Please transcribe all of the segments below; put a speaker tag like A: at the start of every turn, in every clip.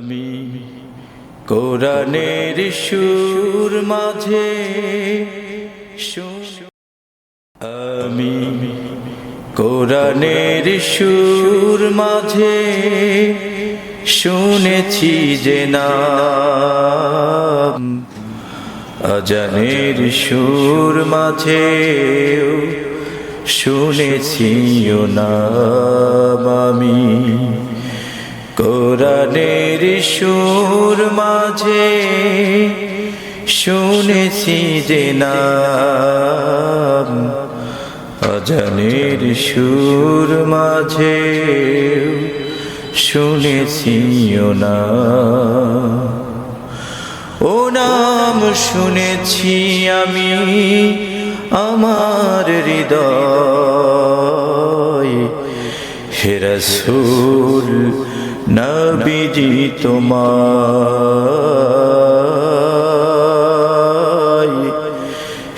A: আমি কোরআনের সুর মাঝে আমি কোরআনের সুর মাঝে শুনেছি যে নাম। অজানের সুর মাঝে শুনেছি নাম আমি। কোরআনের সুর মাঝে শুনেছি যে নাম, অজানের সুর মাঝে শুনেছি না ও নাম শুনেছি আমি আমার হৃদয় হেরসুল নবীজি তোমায়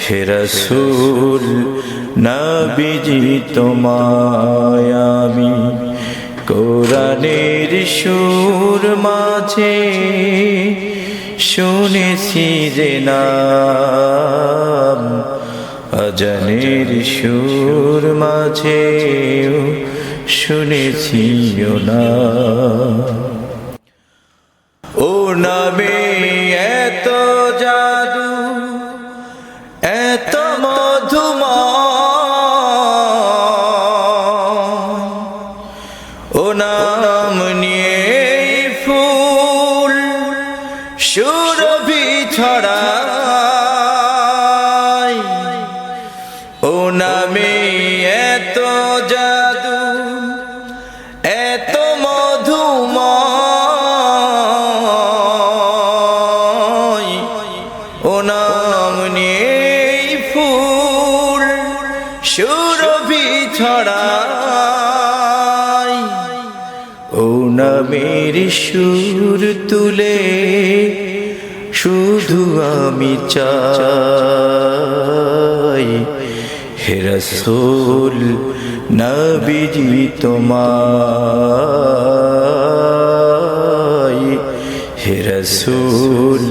A: হেরসুল নবীজি তোমায় আমি কোরআনের সুর মাঝে শুনেছি যে নাম, অজনের সুর মাঝে শুনেছি না। ও নামে এত জাদু, এত মধুময়। ও নাম নিয়ে ফুল সুরভি ছড়া ও নামে এত জাদু নামের সুর তুলে শুধু আমি চাই। হে রসুল, নবীজি তোমায়। হে রসুল,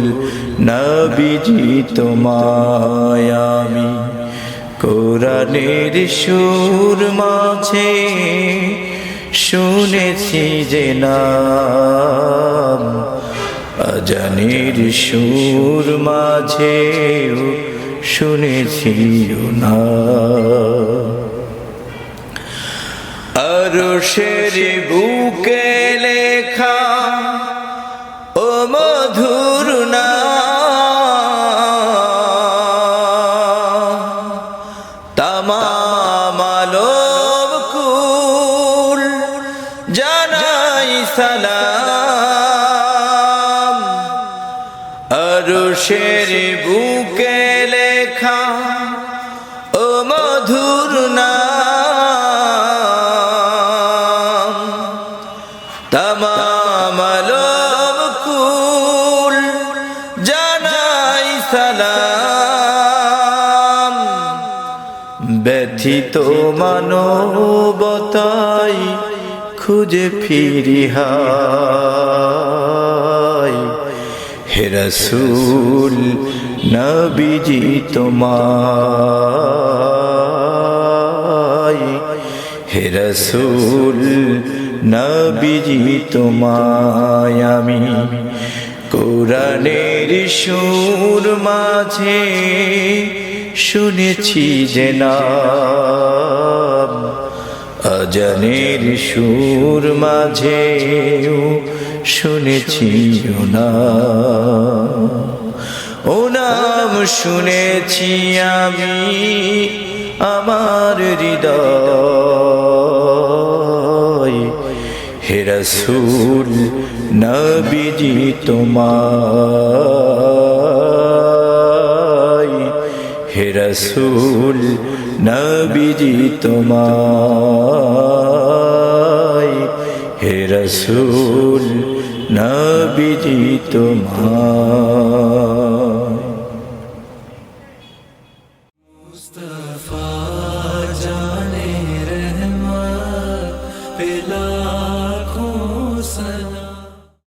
A: নবীজি তোমায় আমি কোরআনের সুর মাঝে শুনেছি যে নাম অজানের সুর মাঝে শুনেছি না আরশের বুকে লেখা ও মধুর না তামামালব সালাম। আরশের বুকে লেখা ও মধুর নাম। তামামালব কুল জানাই সালাম। ব্যথিত মানবতাই খুঁজে ফিরি হে রসুল, নবীজি তোমায়। হে রসুল, নবীজি তোমায় আমি কোরআনের সুর মাঝে শুনেছি যে নাম। অজনের সুর মাঝে শুনেছি না ও নাম শুনেছি আমি আমার হৃদয়। হে রসুল, নবীজি তোমায়। হে রসুল নবীজি তোমায় হে রসুল নবীজি তোমায়। মুস্তফা